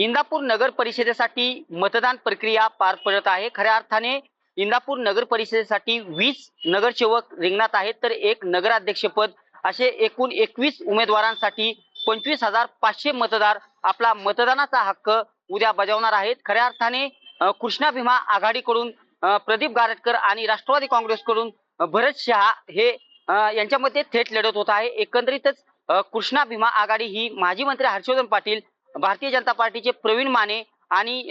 इंदापूर नगर परिषदेसाठी मतदान प्रक्रिया पार पडत आहे. खऱ्या अर्थाने इंदापूर नगर परिषदेसाठी वीस नगरसेवक रिंगणात आहेत. तर एक नगराध्यक्षपद असे एकूण एकवीस उमेदवारांसाठी पंचवीस हजार पाचशे मतदार आपला मतदानाचा हक्क उद्या बजावणार आहेत. खऱ्या अर्थाने कृष्णा भीमा आघाडीकडून प्रदीप गारटकर आणि राष्ट्रवादी काँग्रेसकडून भरत शहा हे यांच्यामध्ये थेट लढत होत आहे. एकंदरीतच कृष्णा भीमा आघाडी ही माजी मंत्री हर्षवर्धन पाटील भारतीय जनता पार्टीचे प्रवीण माने आणि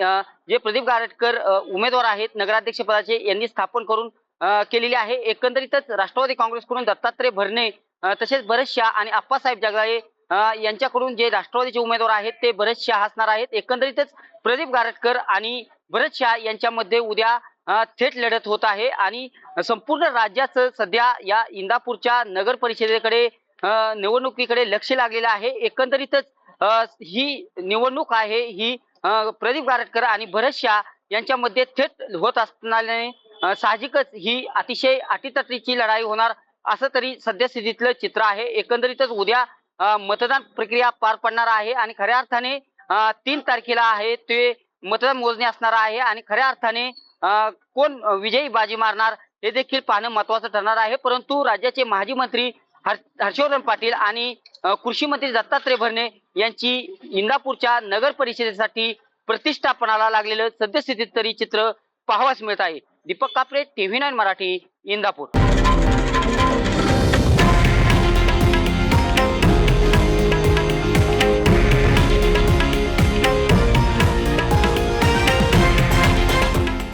जे प्रदीप गारटकर उमेदवार आहेत नगराध्यक्ष पदाचे यांनी स्थापन करून केलेले केलेली आहे. एकंदरीतच राष्ट्रवादी काँग्रेसकडून दत्तात्रय भरणे तसेच भरत शाह आणि आप्पासाहेब जगदाळे यांच्याकडून जे राष्ट्रवादीचे उमेदवार आहेत ते भरत शाह असणार आहेत. एकंदरीतच प्रदीप गारटकर आणि भरत शाह यांच्यामध्ये उद्या थेट लढत होत आहे आणि संपूर्ण राज्याचं सध्या या इंदापूरच्या नगर परिषदेकडे निवडणुकीकडे लक्ष लागलेलं आहे. एकंदरीतच ही निवडणूक आहे ही प्रदीप गारटकर आणि भरत शाह यांच्यामध्ये थेट होत असल्याने साहजिकच ही अतिशय अटीतटीची लढाई होणार असं तरी सद्यस्थितीतलं चित्र आहे. एकंदरीतच उद्या मतदान प्रक्रिया पार पडणार आहे आणि खऱ्या अर्थाने तीन तारखेला आहे ते मतदान मोजणी असणार आहे आणि खऱ्या अर्थाने कोण विजयी बाजी मारणार हे देखील पाहणं महत्वाचं ठरणार आहे. परंतु राज्याचे माजी मंत्री हर्षवर्धन पाटील आणि कृषी मंत्री दत्तात्रय भरणे यांची इंदापूरच्या नगर परिषदेसाठी प्रतिष्ठापनाला लागलेलं सद्यस्थितीत तरी चित्र पाहावास मिळत आहे. Deepak Kapare TV nine Marathi Indapur.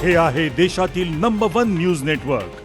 हे आहे देशातील नंबर वन न्यूज नेटवर्क